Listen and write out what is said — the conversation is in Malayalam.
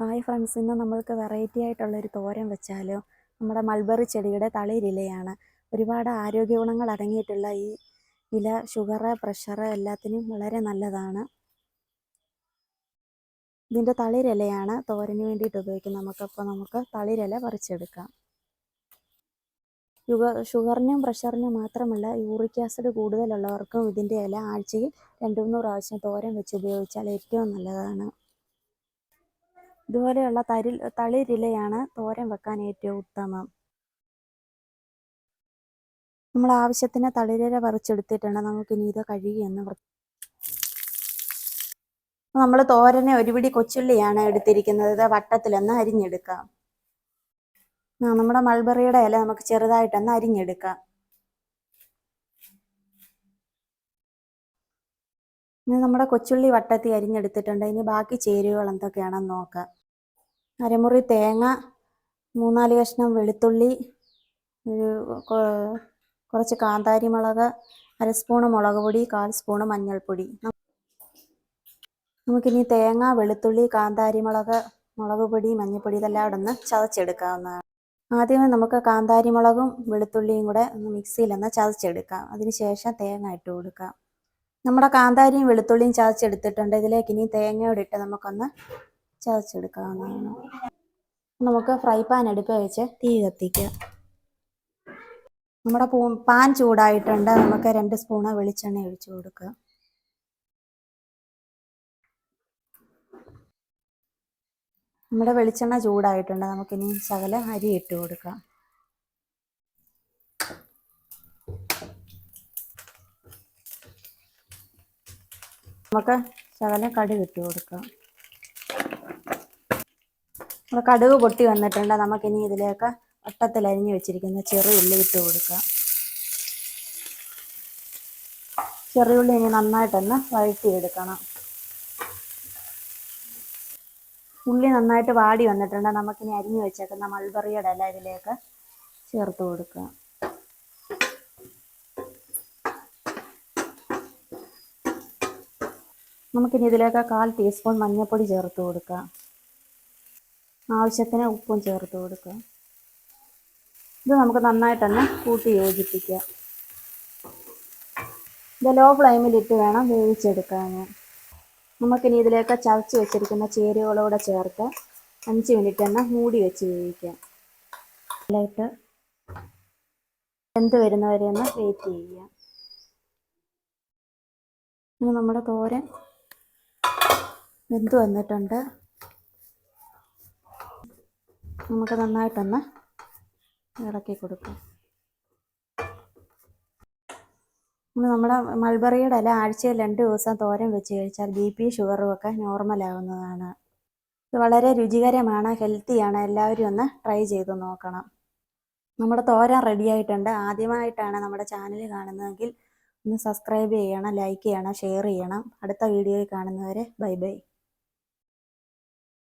ഹായ് ഫ്രണ്ട്സ് ഇന്ന് നമ്മൾക്ക് വെറൈറ്റി ആയിട്ടുള്ളൊരു തോരൻ വെച്ചാലോ? നമ്മുടെ മൾബറി ചെടിയുടെ തളിരിലയാണ്. ഒരുപാട് ആരോഗ്യ ഗുണങ്ങൾ അടങ്ങിയിട്ടുള്ള ഈ ഇല ഷുഗർ പ്രഷർ എല്ലാത്തിനും വളരെ നല്ലതാണ്. ഇതിന്റെ തളിരിലയാണ് തോരന് വേണ്ടിയിട്ട് ഉപയോഗിക്കുന്നത്. നമുക്കപ്പോൾ നമുക്ക് തളിരില പറിച്ചെടുക്കാം. ഷുഗർ ഷുഗറിനും പ്രഷറിനും മാത്രമല്ല യൂറിക് ആസിഡ് കൂടുതലുള്ളവർക്കും ഇതിന്റെ ഇല ആഴ്ചയിൽ രണ്ട് മൂന്ന് പ്രാവശ്യം തോരൻ വെച്ച് ഉപയോഗിച്ചാൽ ഏറ്റവും നല്ലതാണ്. ഇതുപോലെയുള്ള തരി തളിരിലയാണ് തോരൻ വെക്കാൻ ഏറ്റവും ഉത്തമം. നമ്മൾ ആവശ്യത്തിന് തളിരില പറിച്ചെടുത്തിട്ടുണ്ട് നമുക്കിനി ഇത് കഴുകിയെന്ന് നമ്മൾ തോരനെ ഒരുപിടി കൊച്ചുള്ളിയാണ് എടുത്തിരിക്കുന്നത്. ഇത് വട്ടത്തിലൊന്ന് അരിഞ്ഞെടുക്കാം. നമ്മുടെ മൾബറിയുടെ ഇല നമുക്ക് ചെറുതായിട്ടൊന്ന് അരിഞ്ഞെടുക്കാം. ഇനി നമ്മുടെ കൊച്ചുള്ളി വട്ടത്തി അരിഞ്ഞെടുത്തിട്ടുണ്ട്. ഇനി ബാക്കി ചേരുവകൾ എന്തൊക്കെയാണെന്ന് നോക്കാം. അരമുറി തേങ്ങ മൂന്നാൽ കഷ്ണം വെളുത്തുള്ളി കുറച്ച് കാന്താരി മുളക് അര സ്പൂണ് മുളക് പൊടി കാൽ സ്പൂണ് മഞ്ഞൾപ്പൊടി. നമുക്കിനി തേങ്ങ വെളുത്തുള്ളി കാന്താരി മുളക് മുളക് പൊടി മഞ്ഞൾപ്പൊടി ഇതെല്ലാം അവിടെ ഒന്ന് ചതച്ചെടുക്കാവുന്നതാണ്. ആദ്യമേ നമുക്ക് കാന്താരി മുളകും വെളുത്തുള്ളിയും കൂടെ ഒന്ന് മിക്സിയിലൊന്ന് ചതച്ചെടുക്കാം. അതിനുശേഷം തേങ്ങ ഇട്ട് കൊടുക്കാം. നമ്മുടെ കാന്താരിയും വെളുത്തുള്ളിയും ചതച്ചെടുത്തിട്ടുണ്ട്. ഇതിലേക്ക് ഇനി തേങ്ങയോടിട്ട് നമുക്കൊന്ന് ചതച്ചെടുക്കാവുന്നതാണ്. നമുക്ക് ഫ്രൈ പാൻ അടുപ്പ് വെച്ച് തീ കത്തിക്കാം. നമ്മുടെ പാൻ ചൂടായിട്ടുണ്ട്. നമുക്ക് രണ്ട് സ്പൂണ് വെളിച്ചെണ്ണ ഒഴിച്ചു കൊടുക്കുക. നമ്മുടെ വെളിച്ചെണ്ണ ചൂടായിട്ടുണ്ട്. നമുക്കിനി ശകല അരി ഇട്ട് കൊടുക്കാം. നമുക്ക് ശകലം കടി ഇട്ട് കൊടുക്കാം. നമ്മുടെ കടുക് പൊട്ടി വന്നിട്ടുണ്ട്. നമുക്കിനി ഇതിലേക്ക് വട്ടത്തിൽ അരിഞ്ഞു വെച്ചിരിക്കുന്ന ചെറുള്ളി ഇട്ട് കൊടുക്കാം. ചെറിയുള്ളി ഇനി നന്നായിട്ടൊന്ന് വഴറ്റിയെടുക്കണം. ഉള്ളി നന്നായിട്ട് വാടി വന്നിട്ടുണ്ട്. നമുക്കിനി അരിഞ്ഞു വെച്ചേക്കുന്ന മൾബറിയുടെ ഇല ഇതിലേക്ക് ചേർത്ത് കൊടുക്കുക നമുക്കിനി ഇതിലേക്ക് കാൽ ടീസ്പൂൺ മഞ്ഞൾപ്പൊടി ചേർത്ത് കൊടുക്കാം. ആവശ്യത്തിന് ഉപ്പും ചേർത്ത് കൊടുക്കുക. ഇത് നമുക്ക് നന്നായിട്ട് തന്നെ കൂട്ടി യോജിപ്പിക്കുക. ഇത് ലോ ഫ്ലെയിമിലിട്ട് വേണം വേവിച്ചെടുക്കാൻ. നമുക്കിനി ഇതിലേക്ക് ചതച്ച് വെച്ചിരിക്കുന്ന ചേരുവകളോടെ ചേർത്ത് അഞ്ച് മിനിറ്റ് തന്നെ മൂടി വെച്ച് വേവിക്കാം. നല്ലതായിട്ട് വെന്ത് വരുന്നവരെ ഒന്ന് വെയിറ്റ് ചെയ്യാം ഇനി നമ്മുടെ തോരൻ വെന്ത് വന്നിട്ടുണ്ട്. നമുക്ക് നന്നായിട്ടൊന്ന് ഇളക്കി കൊടുക്കാം. നമ്മുടെ മൾബറിയുടെ ഇല ആഴ്ചയിൽ രണ്ട് ദിവസം തോരൻ വെച്ച് കഴിച്ചാൽ ബി പി ഷുഗറും ഒക്കെ നോർമൽ ആവുന്നതാണ്. ഇത് വളരെ രുചികരമാണ് ഹെൽത്തിയാണ് എല്ലാവരും ഒന്ന് ട്രൈ ചെയ്ത് നോക്കണം. നമ്മുടെ തോരൻ റെഡി ആയിട്ടുണ്ട്. ആദ്യമായിട്ടാണ് നമ്മുടെ ചാനൽ കാണുന്നതെങ്കിൽ ഒന്ന് സബ്സ്ക്രൈബ് ചെയ്യണം ലൈക്ക് ചെയ്യണം ഷെയർ ചെയ്യണം. അടുത്ത വീഡിയോയിൽ കാണുന്നവരെ ബൈ ബൈ